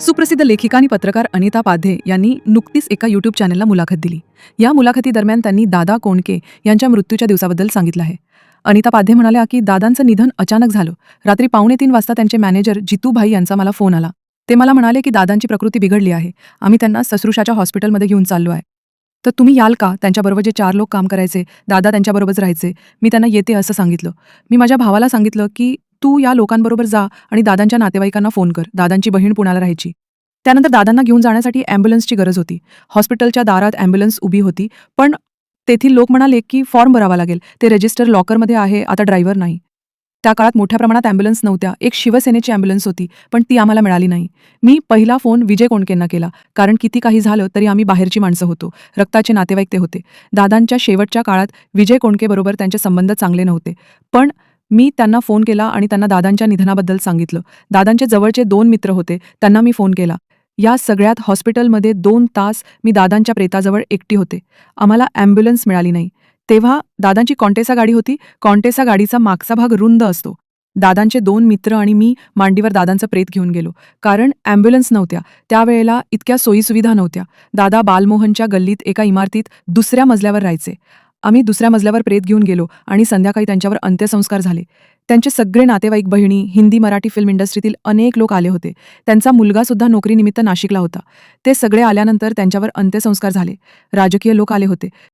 सुप्रसिद्ध लेखिका आणि पत्रकार अनिता पाध्ये यांनी नुकतीच एका युट्यूब चॅनलला मुलाखत दिली. या मुलाखतीदरम्यान त्यांनी दादा कोणके यांच्या मृत्यूच्या दिवसाबद्दल सांगितलं आहे. अनिता पाध्ये म्हणाल्या की दादांचं निधन अचानक झालं. रात्री पावणे तीन वाजता त्यांचे मॅनेजर जितू भाई यांचा मला फोन आला. ते मला म्हणाले की दादांची प्रकृती बिघडली आहे. आम्ही त्यांना ससृशाच्या हॉस्पिटलमध्ये घेऊन चाललो आहे. तर तुम्ही याल का? त्यांच्याबरोबर जे चार लोक काम करायचे दादा त्यांच्याबरोबरच राहायचे. मी त्यांना येते असं सांगितलं. मी माझ्या भावाला सांगितलं की तू या लोकांबरोबर जा आणि दादांच्या नातेवाईकांना फोन कर. दादांची बहीण पुण्याला राहायची. त्यानंतर दादांना घेऊन जाण्यासाठी ॲम्ब्युलन्सची गरज होती. हॉस्पिटलच्या दारात ॲम्ब्युलन्स उभी होती पण तेथील लोक म्हणाले की फॉर्म भरावा लागेल. ते रजिस्टर लॉकरमध्ये आहे आता ड्रायव्हर नाही. त्या काळात मोठ्या प्रमाणात ॲम्ब्युलन्स नव्हत्या. एक शिवसेनेची ॲम्ब्युलन्स होती पण ती आम्हाला मिळाली नाही. मी पहिला फोन विजय कोंडकेंना केला कारण किती काही झालं तरी आम्ही बाहेरची माणसं होतो. रक्ताचे नातेवाईक ते होते. दादांच्या शेवटच्या काळात विजय कोंडकेबरोबर त्यांचे संबंध चांगले नव्हते. पण मी त्यांना फोन केला आणि त्यांना दादांच्या निधनाबद्दल सांगितलं. दादांचे जवळचे दोन मित्र होते. त्यांना मी फोन केला. या सगळ्यात हॉस्पिटलमध्ये दोन तास मी दादांच्या प्रेताजवळ एकटी होते. आम्हाला ॲम्ब्युलन्स मिळाली नाही. तेव्हा दादांची कॉन्टेसा गाडी होती. कॉन्टेसा गाडीचा मागचा भाग रुंद असतो. दादांचे दोन मित्र आणि मी मांडीवर दादांचं प्रेत घेऊन गेलो. कारण ॲम्ब्युलन्स नव्हत्या. त्यावेळेला इतक्या सोयीसुविधा नव्हत्या. दादा बालमोहनच्या गल्लीत एका इमारतीत दुसऱ्या मजल्यावर राहायचे. आम्ही दुसऱ्या मजल्यावर प्रेत घेऊन गेलो आणि संध्याकाळी त्यांच्यावर अंत्यसंस्कार झाले. त्यांचे सगळे नातेवाईक बहिणी हिंदी मराठी फिल्म इंडस्ट्रीतील अनेक लोक आले होते. त्यांचा मुलगा सुद्धा नोकरीनिमित्त नाशिकला होता. ते सगळे आल्यानंतर त्यांच्यावर अंत्यसंस्कार झाले. राजकीय लोक आले होते.